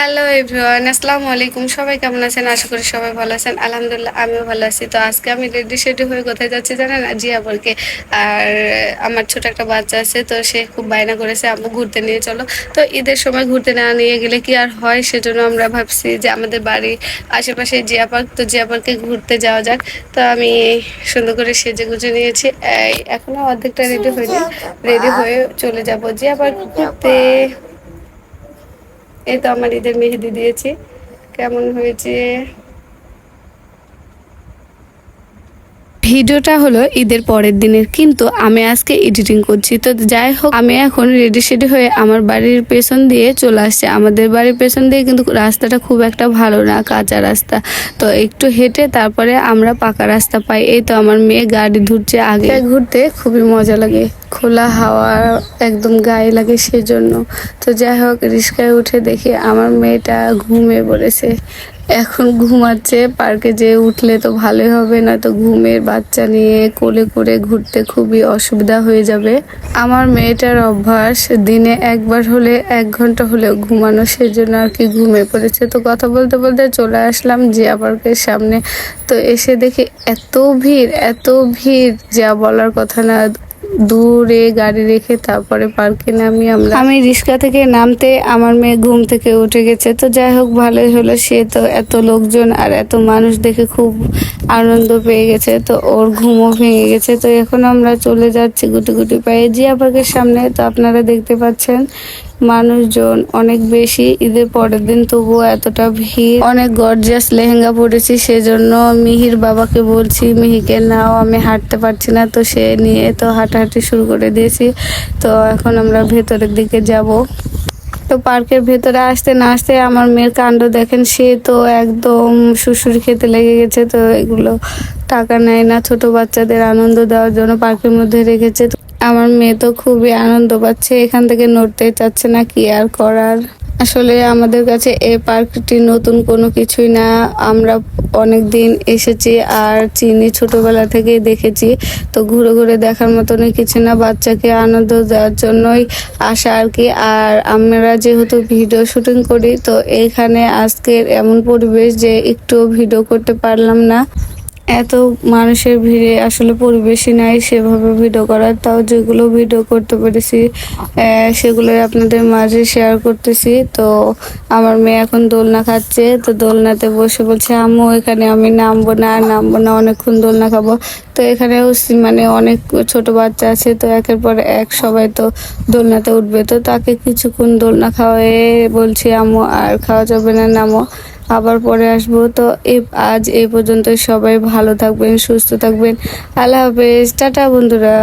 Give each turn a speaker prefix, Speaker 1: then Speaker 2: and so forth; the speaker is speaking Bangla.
Speaker 1: হ্যালো এভরিওয়ান আসসালামু আলাইকুম সবাই কেমন আছেন? আশা করি সবাই ভালো আছেন। আলহামদুলিল্লাহ, আমিও ভালো আছি। তো আজকে আমি রেডি শেডি হয়ে কোথায় যাচ্ছি জানেন? জিয়া জিয়াপুরকে আর আমার ছোট একটা বাচ্চা আছে, তো সে খুব বায়না করেছে, আম্মু, ঘুরতে নিয়ে চলো। তো ঈদের সময় ঘুরতে না নিয়ে গেলে কি আর হয়? সেজন্য আমরা ভাবছি যে আমাদের বাড়ি আশেপাশে জিয়া পার্ক, তো জিয়া পার্কে ঘুরতে যাওয়া যাক। তো আমি সুন্দর করে সেজে গুজে নিয়েছি। এই, এখনও অর্ধেকটা রেডি হয়নি। রেডি হয়ে চলে যাব জিয়া পার্ক ঘুরতে। এই তো আমার ঈদের মেহেদি দিয়েছি। কেমন হয়েছে? ভিডিওটা হলো ঈদের পরের দিনের, কিন্তু আমি আজকে এডিটিং করছি। তো যাই হোক, আমি এখন রেডি সেডি হয়ে আমার বাড়ির পেছন দিয়ে চলে আসছে। আমাদের বাড়ির পেছন দিয়ে কিন্তু রাস্তাটা খুব একটা ভালো না, কাঁচা রাস্তা। তো একটু হেঁটে তারপরে আমরা পাকা রাস্তা পাই। এই তো আমার মেয়ে গাড়ি ধুরছে আগে। ঘুরতে খুবই মজা লাগে। খোলা হাওয়া একদম গায়ে লাগে সেজন্য। তো যাই হোক, রিস্কায় উঠে দেখি আমার মেয়েটা ঘুমিয়ে পড়েছে। এখন ঘুমাচ্ছে, পার্কে যে উঠলে তো ভালোই হবে না তো ঘুমের বাচ্চা নিয়ে কোলে করে ঘুরতে খুবই অসুবিধা হয়ে যাবে। আমার মেয়েটার অভ্যাস, দিনে একবার হলে এক ঘণ্টা হলেও ঘুমানো, সেজন্য আর কি ঘুমিয়ে পড়েছে। তো কথা বলতে বলতে চলে আসলাম জিয়া পার্কের সামনে। তো এসে দেখি এত ভিড় এত ভিড় যা বলার কথা না দূরে গাড়ি রেখে তারপরে পার্কে নামি আমরা। আমি রিক্সা থেকে নামতে আমার মেয়ে ঘুম থেকে উঠে গেছে। তো যাই হোক, ভালোই হলো। সে তো এত লোকজন আর এত মানুষ দেখে খুব আনন্দ পেয়ে গেছে, তো ওর ঘুমও ভেঙে গেছে। তো এখন আমরা চলে যাচ্ছি গুটি গুটি পায়ে। জিয়া পার্কের সামনে, তো আপনারা দেখতে পাচ্ছেন, মানুষজন অনেক বেশি। ঈদের পরের দিন তবুও এতটা ভিড়। অনেক গর্জিয়াস লেহেঙ্গা পরেছি, সেজন্য মিহির বাবাকে বলছি, মিহিকে, নাও, আমি হাঁটতে পারছি না। তো সে নিয়ে তো হাঁটাহাঁটি শুরু করে দিয়েছি। তো এখন আমরা ভেতরের দিকে যাব। তো পার্কের ভেতরে আসতে না আসতে আমার মেয়ের কাণ্ড দেখেন, সে তো একদম শুশুর খেতে লেগে গেছে, তো এগুলো টাকা নেয় না, ছোট বাচ্চাদের আনন্দ দেওয়ার জন্য পার্কের মধ্যে রেখেছে। আমার মেয়ে তো খুবই আনন্দ পাচ্ছে, এখান থেকে নড়তে চাচ্ছে না, কি আর করার? আসলে আমাদের কাছে এই পার্কটি নতুন কোনো কিছুই না। আমরা অনেক দিন এসেছি আর চিনি ছোটবেলা থেকেই দেখেছি। তো ঘুরে ঘুরে দেখার মতনই কিছু না, বাচ্চাকে আনন্দ দেওয়ার জন্যই আসা আর কি। আর আমরা যেহেতু ভিডিও শুটিং করি, তো এইখানে আজকের এমন পরিবেশ যে একটু ভিডিও করতে পারলাম না। এত মানুষের ভিড়ে আসলে পরিবেশই নাই সেভাবে ভিডিও করার। তাও যেগুলো ভিডিও করতে পেরেছি সেগুলো আপনাদের মাঝে শেয়ার করতেছি। তো আমার মেয়ে এখন দোলনা খাচ্ছে, তো দোলনাতে বসে বলছে, আম্মু, এখানে আমি নামবো না নামবো না, অনেকক্ষণ দোলনা খাব। তো এখানেও মানে অনেক ছোট বাচ্চা আছে, তো একের পর এক সবাই তো দোলনাতে উঠবে। তো তাকে কিছুক্ষণ দোলনা খাওয়ায়ে বলছি, আম্মু, আর খাওয়া যাবে না, নামো। আবার পরে আসব। তো আজ এ পর্যন্ত সবাই ভালো থাকবেন, সুস্থ থাকবেন। আল্লাহ হাফেজ। টাটা বন্ধুরা।